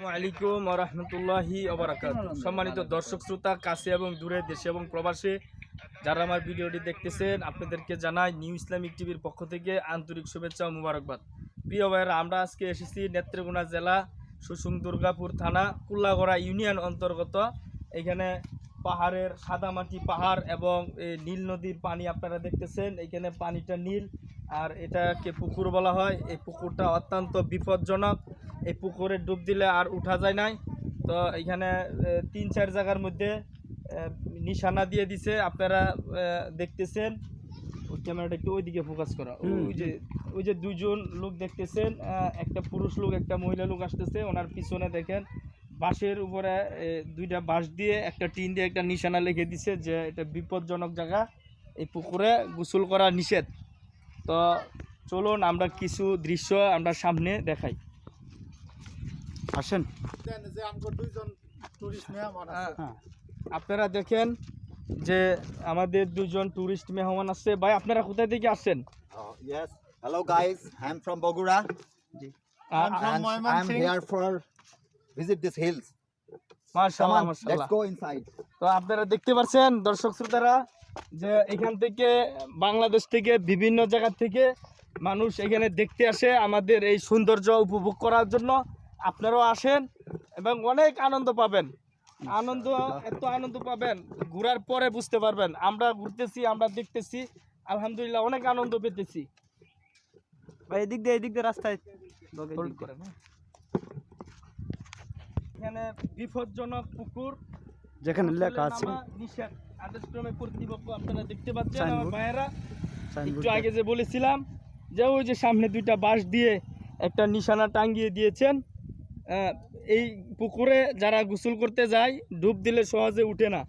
আসসালামু আলাইকুম রহমতুল্লাহি সম্মানিত দর্শক, শ্রোতা, কাছে এবং দূরে, দেশে এবং প্রবাসে, যারা আমার ভিডিওটি দেখতেছেন, আপনাদেরকে জানাই নিউ ইসলামিক টিভির পক্ষ থেকে আন্তরিক শুভেচ্ছা ও মুবারকবাদ। প্রিয় ভাইয়েরা, আমরা আজকে এসেছি নেত্রকোনা জেলা সুসুং দুর্গাপুর থানা কুল্লাগড়া ইউনিয়ন অন্তর্গত। এখানে পাহাড়ের সাদামাটি পাহাড় এবং এই নীল নদীর পানি আপনারা দেখতেছেন। এখানে পানিটা নীল আর এটাকে পুকুর বলা হয়। এই পুকুরটা অত্যন্ত বিপজ্জনক। এই পুকুরে ডুব দিলে আর উঠা যায় নাই। তো এখানে তিন চার জায়গার মধ্যে নিশানা দিয়ে দিছে। আপনারা দেখতেছেন। ক্যামেরাটা একটু ওইদিকে ফোকাস করা। ওই যে ওই যে দুজন লোক দেখতেছেন একটা পুরুষ লোক একটা মহিলা লোক আসতেছে। ওনার পিছনে দেখেন বাঁশের উপরে দুইটা বাঁশ দিয়ে একটা টিন দিয়ে একটা নিশানা লিখে দিছে যে এটা বিপজ্জনক জায়গা। এই পুকুরে গোসল করা নিষেধ। তো চলুন আমরা কিছু দৃশ্য আমরা সামনে দেখাই। আসেন। দেন যে আমগো দুইজন টুরিস্ট মেহমান আছে। হ্যাঁ আপনারা দেখেন যে আমাদের দুজন টুরিস্ট মেহমান আছে। ভাই আপনারা কোথায় থেকে আসছেন these hills. Come মাশাআল্লাহ মাশাআল্লাহ। let's go inside. তো আপনারা দেখতে পাচ্ছেন দর্শক শ্রোতারা যে এখান থেকে বাংলাদেশ থেকে বিভিন্ন জায়গা থেকে মানুষ এখানে দেখতে আসে আমাদের এই সৌন্দর্য উপভোগ করার জন্য। আপনারাও আসেন এবং অনেক আনন্দ পাবেন। আনন্দ এত আনন্দ পাবেন ঘোরার পরে বুঝতে পারবেন। আমরা ঘুরতেছি আমরা দেখতেছি আলহামদুলিল্লাহ অনেক আনন্দ পেতেছি। ভাই এদিক দিয়ে এদিক দিয়ে রাস্তায়। এখানে বিপজ্জনক পুকুর। যেখানে লেখা আছে। নিষেধ। আদেশক্রমে কর্তৃপক্ষ আপনারা দেখতে পাচ্ছেন আমার ভাইয়েরা। একটু আগে যে বলেছিলাম যে ওই যে সামনে দুইটা বাঁশ দিয়ে একটা নিশানা টাঙ্গিয়ে দিয়েছেন। এই পুকুরে যারা গোসল করতে যায় ডুব দিলে সহজে উঠে না।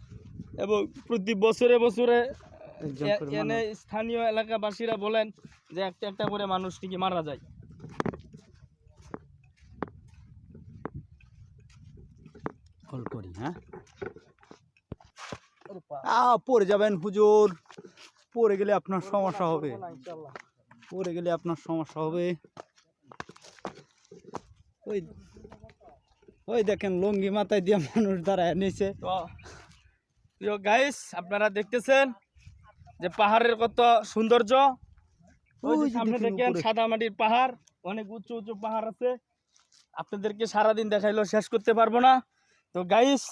এবং প্রতি বছরে বছরে এনে স্থানীয় এলাকাবাসীরা বলেন যে একটা একটা করে মানুষ নাকি মারা যায়। কল করি হ্যাঁ? পড়ে যাবেন হুজুর। পড়ে গেলে আপনার সমস্যা হবে। পড়ে গেলে আপনার সমস্যা হবে। ওই ওই দেখেন লঙ্গি মাথায় দিয়ে মানুষ দাঁড়ায় নিচে তো গাইস আপনারা দেখতেছেন যে পাহাড়ের কত সৌন্দর্য। সামনে দেখেন সাদা মাটির পাহাড় অনেক উঁচু উঁচু পাহাড় আছে। আপনাদেরকে সারাদিন দেখাইলেও শেষ করতে পারব না। তো গাইস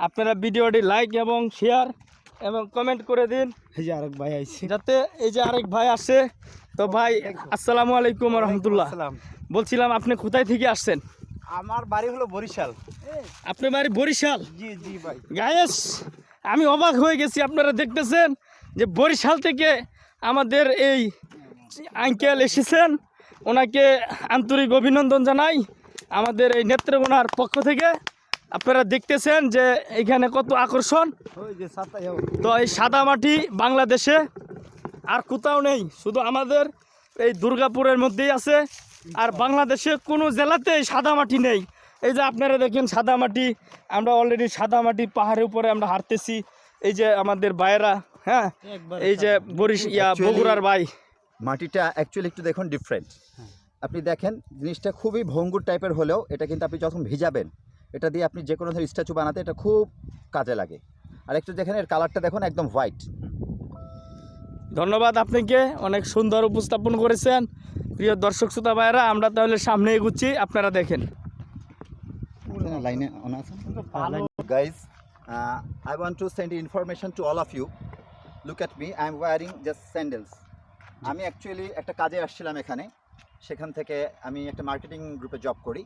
আপনারা ভিডিওটি লাইক এবং শেয়ার এবং কমেন্ট করে দিন। এই যে আরেক ভাই আইছে। যাতে এই যে আরেক ভাই আসে। তো ভাই আসসালামু। আলাইকুম রহমতুল্লাহ। বলছিলাম আপনি কোথায় থেকে আসছেন? আমার বাড়ি হলো বরিশাল। আপনার বাড়ি বরিশাল? জি জি ভাই। গায়েস আমি অবাক হয়ে গেছি আপনারা দেখতেছেন যে বরিশাল থেকে আমাদের এই আঙ্কেল এসেছেন। ওনাকে আন্তরিক অভিনন্দন জানাই আমাদের এই নেত্রকোনার পক্ষ থেকে। আপনারা দেখতেছেন যে এখানে কত আকর্ষণ। তো এই সাদা মাটি বাংলাদেশে আর কোথাও নেই শুধু আমাদের এই দুর্গাপুরের মধ্যেই আছে। আর বাংলাদেশে কোনো জেলাতেই সাদা মাটি নেই। এই যে আপনারা দেখেন সাদা মাটি আমরা অলরেডি সাদা মাটি পাহাড়ের উপরে আমরা হাঁটতেছি। এই যে আমাদের বাইরা হ্যাঁ? এই যে বরিশ ইয়া বগুড়ার বাই মাটিটা অ্যাকচুয়ালি একটু দেখুন ডিফারেন্ট আপনি দেখেন জিনিসটা খুবই ভঙ্গুর টাইপের হলেও এটা কিন্তু আপনি যখন ভিজাবেন এটা দিয়ে আপনি যে কোনো ধরনের স্ট্যাচু বানাতে এটা খুব কাজে লাগে। আর একটু দেখেন এর কালারটা দেখুন একদম হোয়াইট ধন্যবাদ আপনাকে অনেক সুন্দর উপস্থাপন করেছেন। প্রিয় দর্শক শ্রোতা ভাইরা আমরা তাহলে সামনে এগুচ্ছি আপনারা দেখেন। লাইনে guys uh, i want to send information to all of you. Look at me i'm wearing just sandals. আমি অ্যাকচুয়ালি একটা কাজে আসছিলাম এখানে। সেখান থেকে আমি একটা মার্কেটিং গ্রুপে জব করি।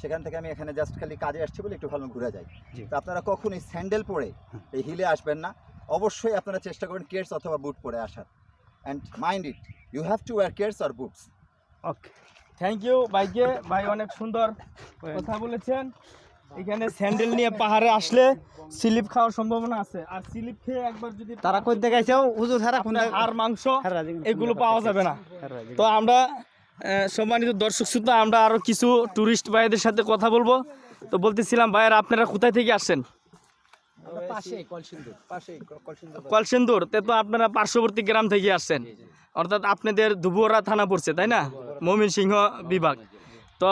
সেখান থেকে আমি এখানে জাস্ট খালি কাজে আসছি বলে একটু ভালো ঘুরে যাই। তো আপনারা কখন এই স্যান্ডেল পরে এই হিলে আসবেন না। অবশ্যই আপনারা চেষ্টা করবেন কেয়ার্স অথবা বুট পরে আসার। And mind it you have to wear keds or boots okay thank you ভাইকে। ভাই অনেক সুন্দর কথা বলেছেন। এখানে স্যান্ডেল নিয়ে পাহাড়ে আসলে স্লিপ খাওয়ার সম্ভাবনা আছে। আর স্লিপ খেয়ে একবার যদি তারা কই দেখাইছে হুজুর কোন হাড় মাংস এগুলো পাওয়া যাবে না। তো আমরা সম্মানিত দর্শক শ্রোতা আমরা আরও কিছু টুরিস্ট ভাইদের সাথে কথা বলব। তো বলতেছিলাম ভাইয়েরা আপনারা কোথায় থেকে আসছেন? পাশেই কলসিন্দুর পাশেই কলসিন্দুর। কলসিন্দুর। তে তো আপনারা পার্শ্ববর্তী গ্রাম থেকে আসছেন। অর্থাৎ আপনাদের ধুবুরা থানা পড়ছে তাই না? মমিন সিংহ বিভাগ। তো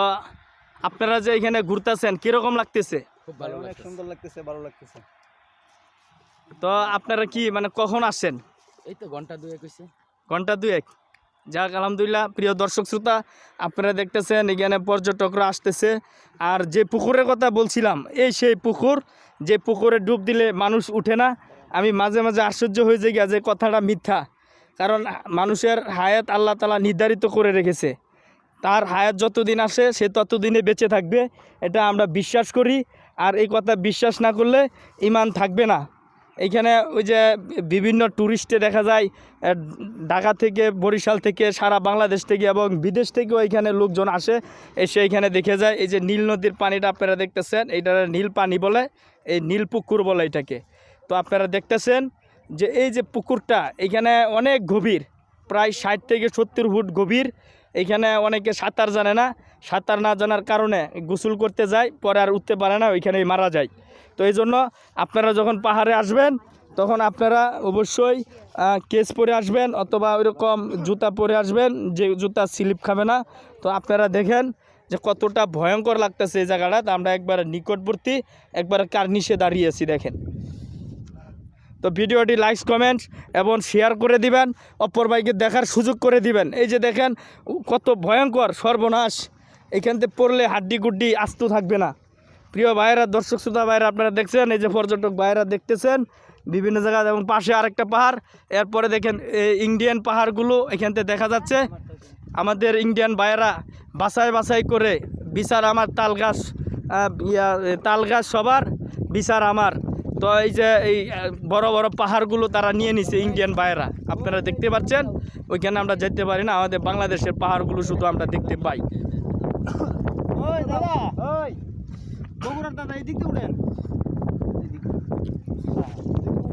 আপনারা যে এখানে ঘুরতেছেন কীরকম লাগতেছে? খুব ভালো অনেক সুন্দর লাগতেছে ভালো লাগতেছে। তো আপনারা কি মানে কখন আসেন এই তো ঘণ্টা দুয়েক হইছে। ঘণ্টা দুয়েক। যাক আলহামদুলিল্লাহ প্রিয় দর্শক শ্রোতা আপনারা দেখতেছেন এখানে পর্যটকরা আসতেছে। আর যে পুকুরের কথা বলছিলাম এই সেই পুকুর যে পুকুরে ডুব দিলে মানুষ উঠে না। আমি মাঝে মাঝে আশ্চর্য হয়ে যাই গিয়া যে কথাটা মিথ্যা। কারণ মানুষের হায়াত আল্লাহ তালা নির্ধারিত করে রেখেছে। তার হায়াত যতদিন আসে, সে ততদিনে বেঁচে থাকবে, এটা আমরা বিশ্বাস করি। আর এই কথা বিশ্বাস না করলে ইমান থাকবে না। এখানে ওই যে বিভিন্ন ট্যুরিস্টে দেখা যায় ঢাকা থেকে, বরিশাল থেকে, সারা বাংলাদেশ থেকে এবং বিদেশ থেকেও এখানে লোকজন আসে, এসে এখানে দেখে যায়। এই যে নীল নদীর পানিটা আপনারা দেখতেছেন, এইটা নীল পানি বলে, এই নীল পুকুর বলে এটাকে। তো আপনারা দেখতেছেন যে এই যে পুকুরটা, এখানে অনেক গভীর, প্রায় ষাট থেকে সত্তর ফুট গভীর। এখানে অনেকে সাঁতার জানে না। সাঁতার না জানার কারণে গোসল করতে যায়, পরে আর উঠতে পারে না, ওইখানেই মারা যায়। তো এই জন্য আপনারা যখন পাহাড়ে আসবেন, তখন আপনারা অবশ্যই কেস পরে আসবেন অথবা ওইরকম জুতা পরে আসবেন, যে জুতা স্লিপ খাবে না। তো আপনারা দেখেন যে কতটা ভয়ঙ্কর লাগতেছে এই জায়গাটা। আমরা একবার নিকটবর্তী একবার কার্নিশে দাঁড়িয়ে আছি, দেখেন। তো ভিডিওটি লাইক কমেন্ট এবং শেয়ার করে দিবেন। অপর ভাইকে দেখার সুযোগ করে দিবেন। এই যে দেখেন কত ভয়ঙ্কর সর্বনাশ। এখান থেকে পড়লে হাড্ডি গুড্ডি আস্ত থাকবে না। প্রিয় ভাইয়েরা, দর্শক, শ্রোতা ভাইয়েরা, আপনারা দেখছেন, এই যে পর্যটক ভাইয়েরা দেখতেছেন, বিভিন্ন জায়গায় এবং পাশে আরেকটা পাহাড়। এরপরে দেখেন ইন্ডিয়ান পাহাড়গুলো এখান থেকে দেখা যাচ্ছে। আমাদের ইন্ডিয়ান ভাইয়েরা বাছাই বাছাই করে, বিচার আমার তাল গাছ ইয়া তাল গাছ সবার, বিচার আমার। তো এই যে এই বড় বড় পাহাড়গুলো তারা নিয়ে নিছে ইন্ডিয়ান ভাইয়েরা। আপনারা দেখতে পাচ্ছেন? ওইখানে আমরা যেতে পারি না, আমাদের বাংলাদেশের পাহাড়গুলো শুধু আমরা দেখতে পাই। দাদা দাদা